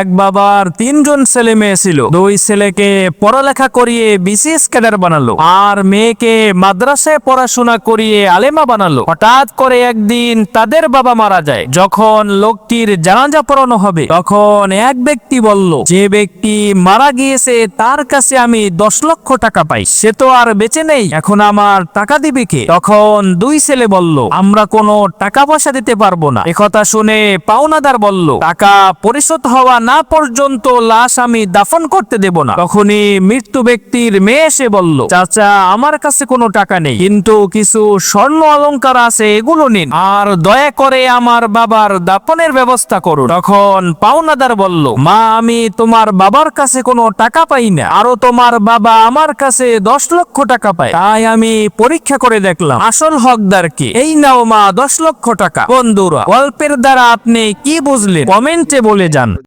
এক বাবার তিনজন ছেলে মেয়ে ছিল। দুই ছেলেকে পড়ালেখা করিয়ে বিসিএস ক্যাডার বানালো আর মেয়েকে মাদ্রাসায় পড়াশোনা করিয়ে আলেমা বানালো। হঠাৎ করে একদিন তাদের বাবা মারা যায়। যখন লোকটির জানাজা পড়ানো হবে, তখন এক ব্যক্তি বলল, যে ব্যক্তি মারা গিয়েছে, তার কাছে আমি দশ লক্ষ টাকা পাই। সে তো আর বেঁচে নেই, এখন আমার টাকা দিবে কে? তখন দুই ছেলে বলল, আমরা কোনো টাকা পয়সা দিতে পারব না। একথা শুনে পাওনাদার বলল, টাকা পরিশোধ হওয়া না পর্যন্ত লাশ আমি দাফন করতে দেব না। তখনই মৃত্যু ব্যক্তির মেয়ে এসে বলল, চাচা, আমার কাছে কোনো টাকা নেই। কিন্তু কিছু স্বর্ণ অলংকার আছে, এগুলো নিন। আর দয়া করে আমার বাবার দাফনের ব্যবস্থা করুন। তখন পাওনাদার বলল, মা, আমি তোমার বাবার কাছে কোনো টাকা পাই না। আরও তোমার বাবা আমার কাছে দশ লক্ষ টাকা পায়। তাই আমি পরীক্ষা করে দেখলাম, আসল হকদার কি? এই নাও মা, দশ লক্ষ টাকা। বন্ধুরা, গল্পের দ্বারা আপনি কি বুঝলেন? কমেন্টে বলে যান।